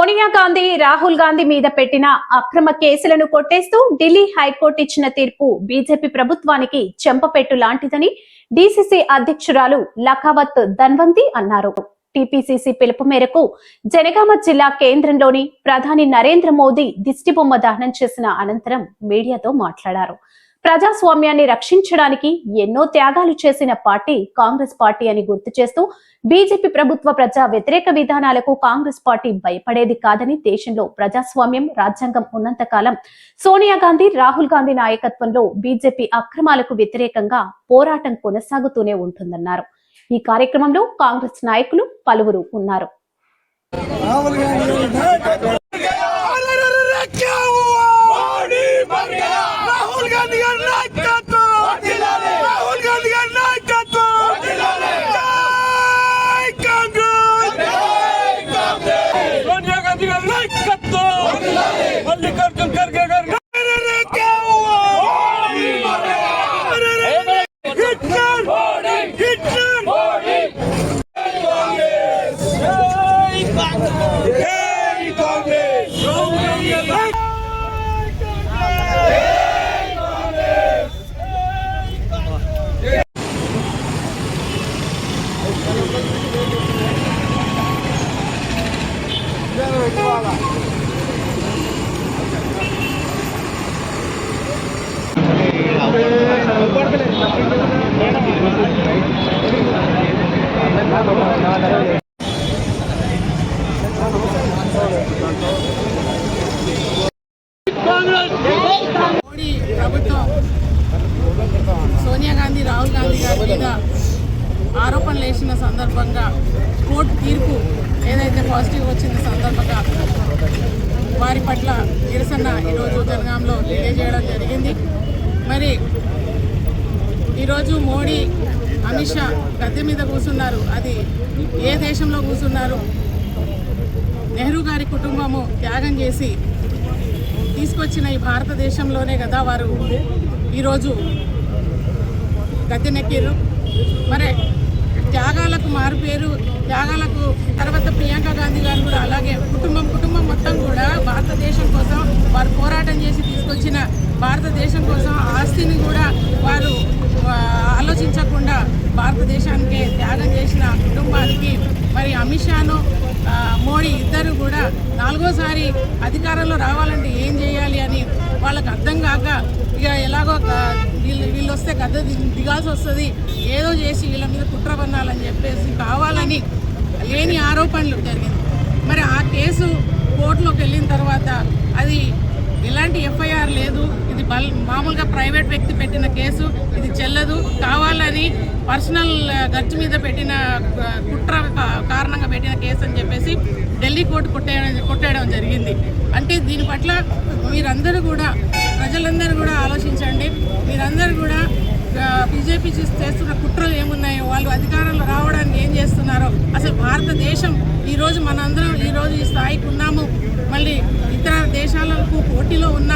సోనియా గాంధీ రాహుల్ గాంధీ మీద పెట్టిన అక్రమ కేసులను కొట్టేస్తూ ఢిల్లీ హైకోర్టు ఇచ్చిన తీర్పు బీజేపీ ప్రభుత్వానికి చెంపపెట్టు లాంటిదని డీసీసీ అధ్యక్షురాలు లఖావత్ ధన్వంతి అన్నారు. టీపీసీసీ పిలుపు మేరకు జనగామ జిల్లా కేంద్రంలోని ప్రధాని నరేంద్ర మోదీ దిష్టిబొమ్మ దహనం చేసిన అనంతరం మీడియాతో మాట్లాడారు. ప్రజాస్వామ్యాన్ని రక్షించడానికి ఎన్నో త్యాగాలు చేసిన పార్టీ కాంగ్రెస్ పార్టీ అని గుర్తు చేస్తూ బీజేపీ ప్రభుత్వ ప్రజా వ్యతిరేక విధానాలకు కాంగ్రెస్ పార్టీ భయపడేది కాదని దేశంలో ప్రజాస్వామ్యం రాజ్యాంగం ఉన్నంత కాలం సోనియా గాంధీ రాహుల్ గాంధీ నాయకత్వంలో బీజేపీ అక్రమాలకు వ్యతిరేకంగా పోరాటం కొనసాగుతూనే ఉంటుందన్నారు. ఈ కార్యక్రమంలో కాంగ్రెస్ నాయకులు పలువురు ఉన్నారు. మీద ఆరోపణలు వేసిన సందర్భంగా కోర్టు తీర్పు ఏదైతే పాజిటివ్ వచ్చిన సందర్భంగా వారి పట్ల నిరసన ఈరోజు జనగాంలో తెలియజేయడం జరిగింది. మరి ఈరోజు మోడీ అమిత్ షా గద్దె మీద కూర్చున్నారు. అది ఏ దేశంలో కూర్చున్నారు? నెహ్రూ గారి కుటుంబము త్యాగం చేసి తీసుకొచ్చిన ఈ భారతదేశంలోనే కదా వారు ఈరోజు గద్దెనెక్కిరు మరి త్యాగాలకు మారుపేరు త్యాగాలకు తర్వాత ప్రియాంక గాంధీ గారు కూడా అలాగే కుటుంబం కుటుంబం మొత్తం కూడా భారతదేశం కోసం వారు పోరాటం చేసి తీసుకొచ్చిన భారతదేశం కోసం ఆస్తిని కూడా వారు ఆలోచించకుండా భారతదేశానికి త్యాగం చేసిన కుటుంబానికి మరి అమిత్ షాను మోడీ ఇద్దరు కూడా నాలుగోసారి అధికారంలో రావాలంటే ఏం చేయాలి అని వాళ్ళకి అర్థం కాక ఇక ఎలాగో వీళ్ళు వీళ్ళు వస్తే గద్ద దిగాల్సి వస్తుంది. ఏదో చేసి వీళ్ళ మీద కుట్ర పన్నాలని చెప్పేసి కావాలని లేని ఆరోపణలు జరిగింది మరి ఆ కేసు కోర్టులోకి వెళ్ళిన తర్వాత అది ఇలాంటి ఎఫ్ఐఆర్ లేదు. ఇది బల్ మామూలుగా ప్రైవేట్ వ్యక్తి పెట్టిన కేసు. ఇది చెల్లదు. కావాలని పర్సనల్ ఖర్చు మీద పెట్టిన కుట్ర కారణంగా పెట్టిన కేసు అని చెప్పేసి ఢిల్లీ కోర్టు కొట్టేయడం కొట్టేయడం జరిగింది. అంటే దీని పట్ల మీరందరూ కూడా ప్రజలందరూ కూడా ఆలోచించండి. మీరందరూ కూడా బీజేపీ చేస్తున్న కుట్రలు ఏమున్నాయో వాళ్ళు అధికారంలో రావడానికి ఏం చేస్తున్నారో అసలు భారతదేశం ఈరోజు మనందరం ఈరోజు ఈ స్థాయికి ఉన్నాము. మళ్ళీ ఇతర దేశ ఉన్న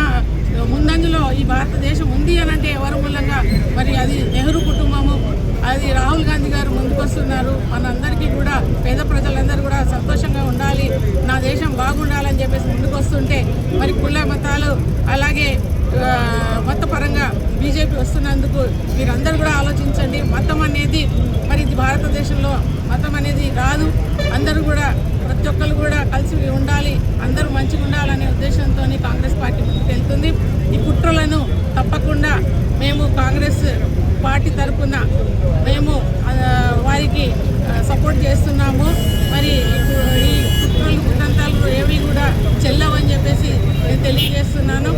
ముందంజలో ఈ భారతదేశం ఉంది అని అంటే ఎవరి మూలంగా? మరి అది నెహ్రూ కుటుంబము అది రాహుల్ గాంధీ గారు ముందుకొస్తున్నారు మనందరికీ కూడా పేద ప్రజలందరూ కూడా సంతోషంగా ఉండాలి. నా దేశం బాగుండాలని చెప్పేసి ముందుకొస్తుంటే మరి కుల మతాలు అలాగే మతపర బీజేపీ వస్తున్నందుకు మీరందరూ కూడా ఆలోచించండి. మతం అనేది మరి ఇది భారతదేశంలో మతం అనేది రాదు. అందరూ కూడా ప్రతి ఒక్కరు కూడా కలిసి ఉండాలి. అందరూ మంచిగా ఉండాలనే ఉద్దేశంతో కాంగ్రెస్ పార్టీ ముందుకు వెళ్తుంది ఈ కుట్రలను తప్పకుండా మేము కాంగ్రెస్ పార్టీ తరఫున మేము వారికి సపోర్ట్ చేస్తున్నాము. మరి ఈ కుట్రలు కుతంత్రాలు ఏవి కూడా చెల్లవని చెప్పేసి నేను తెలియజేస్తున్నాను.